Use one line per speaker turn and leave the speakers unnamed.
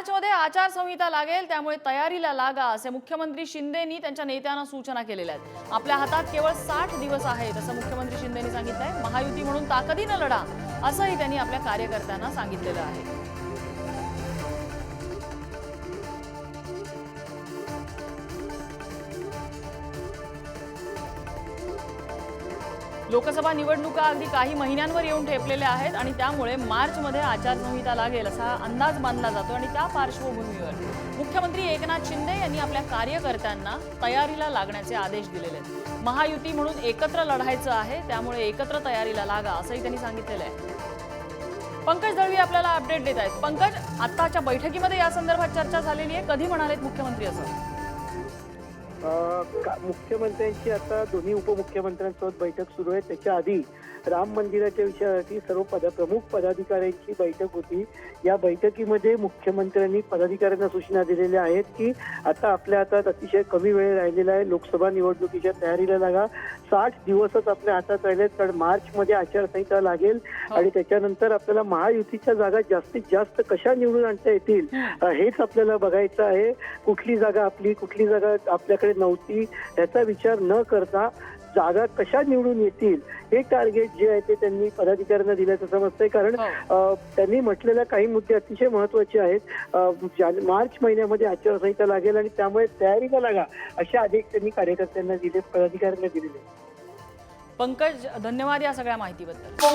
मार्चमध्ये आचारसंहिता लागेल त्यामुळे तयारीला लागा असे मुख्यमंत्री शिंदेनी त्यांच्या नेत्यांना सूचना केलेल्या आहेत. आपल्या हातात केवळ साठ दिवस आहेत असं मुख्यमंत्री शिंदेनी सांगितलंय. महायुती म्हणून ताकदीनं लढा असंही त्यांनी आपल्या कार्यकर्त्यांना सांगितलेलं आहे. लोकसभा निवडणुका अगदी काही महिन्यांवर येऊन ठेपलेल्या आहेत आणि त्यामुळे मार्चमध्ये आचारसंहिता लागेल असा अंदाज बांधला जातो आणि त्या पार्श्वभूमीवर मुख्यमंत्री एकनाथ शिंदे यांनी आपल्या कार्यकर्त्यांना तयारीला लागण्याचे आदेश दिलेले आहेत. महायुती म्हणून एकत्र लढायचं आहे त्यामुळे एकत्र तयारीला लागा असंही त्यांनी सांगितलेलं आहे. पंकज दळवी आपल्याला अपडेट देत आहेत. पंकज आत्ताच्या बैठकीमध्ये या संदर्भात चर्चा झालेली आहे. कधी म्हणालेत मुख्यमंत्री असं?
मुख्यमंत्र्यांची आता दोन्ही उपमुख्यमंत्र्यांसोबत बैठक सुरू आहे. त्याच्या आधी राम मंदिराच्या विषयासाठी सर्व पद प्रमुख पदाधिकाऱ्यांची बैठक होती. या बैठकीमध्ये मुख्यमंत्र्यांनी पदाधिकाऱ्यांना सूचना दिलेल्या आहेत की आता आपल्या हातात अतिशय कमी वेळ राहिलेला आहे. लोकसभा निवडणुकीच्या तयारीला लागा. साठ दिवसच आपल्या हातात राहिले आहेत कारण मार्चमध्ये आचारसंहिता लागेल आणि त्याच्यानंतर आपल्याला महायुतीच्या जागा जास्तीत जास्त कशा निवडून आणता येतील हेच आपल्याला बघायचं आहे. कुठली जागा आपली कुठली जागा आपल्याकडे नव्हती. याचा विचार न करता जागा कशा निवडून येतील हे टार्गेट जे आहे ते त्यांनी पदाधिकाऱ्यांना दिल्याचं समजतंय. कारण
हो.
त्यांनी म्हटलेल्या काही मुद्दे अतिशय महत्त्वाचे आहेत. मार्च महिन्यामध्ये आचारसंहिता लागेल आणि त्यामुळे तयारीला लागा असे आदेश त्यांनी कार्यकर्त्यांना दिले पदाधिकाऱ्यांना दिलेले
पंकज धन्यवाद या सगळ्या माहितीबद्दल.